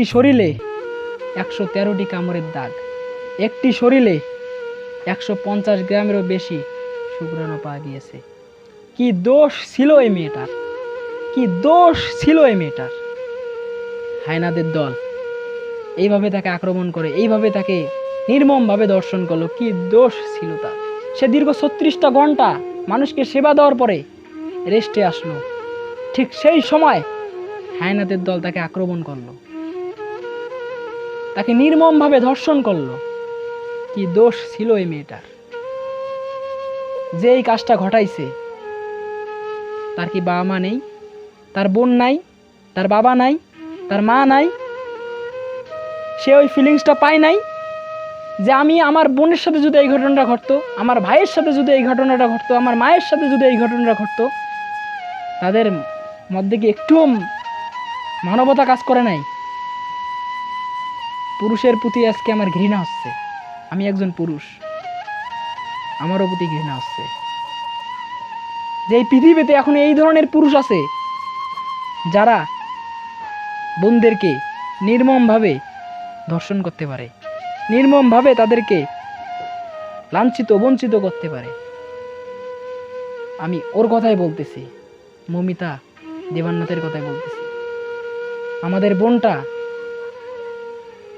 একটি শরীরে একশো তেরোটি কামড়ের দাগ। একটি শরীরে একশো পঞ্চাশ গ্রামেরও বেশি শুক্রাণু পাওয়া গিয়েছে। কি দোষ ছিল এই মেয়েটার? কি দোষ ছিল এই মেয়েটার? হায়নাদের দল এইভাবে তাকে আক্রমণ করে, এইভাবে তাকে নির্মমভাবে দর্শন করল, কি দোষ ছিল তার? সে দীর্ঘ ছত্রিশটা ঘণ্টা মানুষকে সেবা দেওয়ার পরে রেস্টে আসলো। ঠিক সেই সময় হায়নাদের দল তাকে আক্রমণ করল। তাকে নির্মমভাবে ধর্ষণ করল। কি দোষ ছিল এই মেয়েটার? যে এই কাজটা ঘটাইছে, তার কি বাবা মা নেই? তার বোন নাই? তার বাবা নাই? তার মা নাই? সে ওই ফিলিংসটা পায় নাই? যে আমি আমার বোনের সাথে যদি এই ঘটনাটা ঘটতো, আমার ভাইয়ের সাথে যদি এই ঘটনাটা ঘটতো, আমার মায়ের সাথে যদি এই ঘটনাটা ঘটতো, তাদের মধ্যে কি একটুও মানবতা কাজ করে নাই? পুরুষের প্রতি আজকে আমার ঘৃণা হচ্ছে। আমি একজন পুরুষ। আমারও প্রতি ঘৃণা হচ্ছে। যে এই পৃথিবীতে এখন এই ধরনের পুরুষ আছে, যারা বোনদেরকে নির্মমভাবে ধর্ষণ করতে পারে, নির্মমভাবে তাদেরকে লাঞ্ছিত, বঞ্চিত করতে পারে। আমি ওর কথাই বলতেছি, মমিতা দেবান্নাথের কথাই বলতেছি। আমাদের বোনটা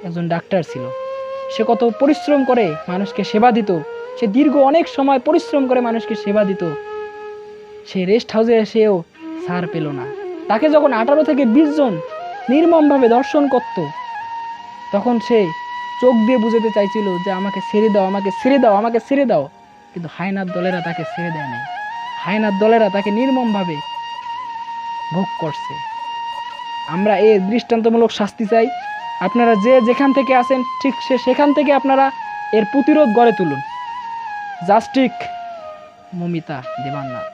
একজন ডাক্তার ছিল। সে কত পরিশ্রম করে মানুষকে সেবা দিত। সে দীর্ঘ অনেক সময় পরিশ্রম করে মানুষকে সেবা দিত। সে রেস্ট হাউসে এসেও সার পেল না। তাকে যখন আঠারো থেকে বিশ জন নির্মমভাবে দর্শন করত, তখন সে চোখ দিয়ে বুঝাতে চাইছিল যে, আমাকে ছেড়ে দাও, আমাকে ছেড়ে দাও, আমাকে ছেড়ে দাও। কিন্তু হায়নার দলেরা তাকে ছেড়ে দেয় নাই। হায়নার দলেরা তাকে নির্মমভাবে ভোগ করছে। আমরা এই দৃষ্টান্তমূলক শাস্তি চাই। আপনারা যে যেখান থেকে আসেন ঠিক সে সেখান থেকে আপনারা এর প্রতিরোধ গড়ে তুলুন। জাস্টিক মমিতা দেবান্নাথ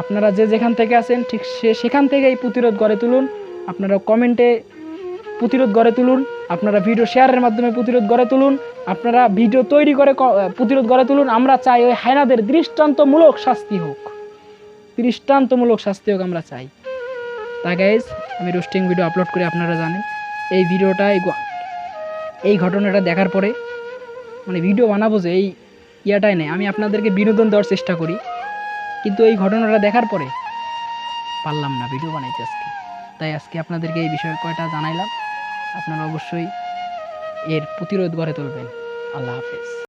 আপনারা যে যেখান থেকে আসেন ঠিক সে সেখান থেকে এই প্রতিরোধ গড়ে তুলুন। আপনারা কমেন্টে প্রতিরোধ গড়ে তুলুন। আপনারা ভিডিও শেয়ারের মাধ্যমে প্রতিরোধ গড়ে তুলুন। আপনারা ভিডিও তৈরি করে প্রতিরোধ গড়ে তুলুন। আমরা চাই ওই হায়নাদের দৃষ্টান্তমূলক শাস্তি হোক। দৃষ্টান্তমূলক শাস্তি হোক আমরা চাই। তা গাইজ আমি রোস্টিং ভিডিও আপলোড করে, আপনারা জানেন। এই ভিডিওটা এই ঘটনাটা দেখার পরে মানে ভিডিও বানাবো যে এই ইয়াটাই নেই। আমি আপনাদেরকে বিনোদন দেওয়ার চেষ্টা করি, কিন্তু এই ঘটনাটা দেখার পরে পারলাম না ভিডিও বানাইতে আজকে। তাই আজকে আপনাদেরকে এই বিষয়ে কয়টা জানাইলাম, আপনারা অবশ্যই এর প্রতিরোধ গড়ে তুলবেন। আল্লাহ হাফেজ।